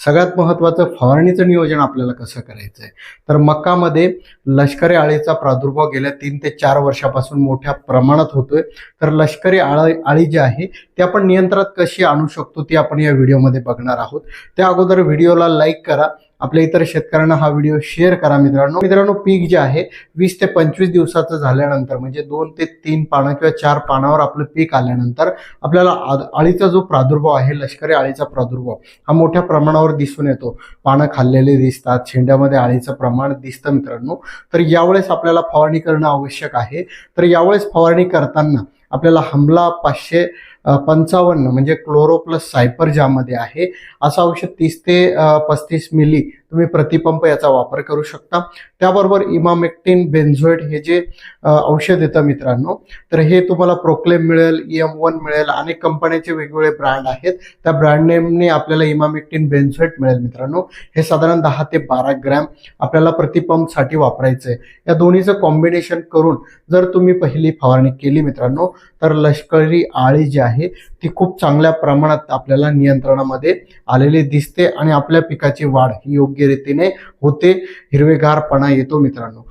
सगळ्यात महत्त्वाचं फवारणीचं नियोजन आपल्याला कसं करायचं आहे तर मक्कामध्ये लष्करी आळीचा प्रादुर्भाव गेल्या तीन ते चार वर्षापासून मोठ्या प्रमाणात होतोय. तर लष्करी आळी आळी जी आहे ती आपण नियंत्रणात कशी आणू शकतो ती आपण या व्हिडिओमध्ये बघणार आहोत. त्या अगोदर व्हिडिओला लाईक करा आपल्या इतर शेतकऱ्यांना हा व्हिडिओ शेअर करा मित्रांनो. मित्रांनो पीक जे आहे वीस ते पंचवीस दिवसाचं झाल्यानंतर म्हणजे दोन ते तीन पानं किंवा चार पानावर आपलं पीक आल्यानंतर आपल्याला आळीचा जो प्रादुर्भाव आहे लष्करी आळीचा प्रादुर्भाव हा मोठ्या प्रमाणावर दिसून येतो. पानं खाल्लेले दिसतात शेंड्यामध्ये आळीचं प्रमाण दिसतं मित्रांनो. तर यावेळेस आपल्याला फवारणी करणं आवश्यक आहे. तर यावेळेस फवारणी करताना आपल्याला हमला पाचशे पंचावन्न म्हणजे क्लोरो प्लस सायपर ज्यामध्ये आहे असं औषध तीस ते पस्तीस मिली तुम्ही प्रतिपंप याचा वापर करू शकता. त्याबरोबर इमामेक्टिन बेन्झोएट हे जे औषध येतं मित्रांनो तर हे तुम्हाला प्रोक्लेम मिळेल एम वन मिळेल अनेक कंपन्यांचे वेगवेगळे ब्रँड आहेत. त्या ब्रँड नेमने आपल्याला इमामेक्टिन बेन्झोएट मिळेल मित्रांनो. हे साधारण दहा ते बारा ग्रॅम आपल्याला प्रतिपंपसाठी वापरायचं आहे या दोन्हीचं कॉम्बिनेशन करून जर तुम्ही पहिली फवारणी केली मित्रांनो तर लष्करी आळी जी आहे ती खूप चांगल्या प्रमाणात आपल्याला नियंत्रणामध्ये आलेली दिसते आणि आपल्या पिकाची वाढ ही योग्य योग्य रीतीने होते. हिरवेगारपणा येतो मित्रांनो.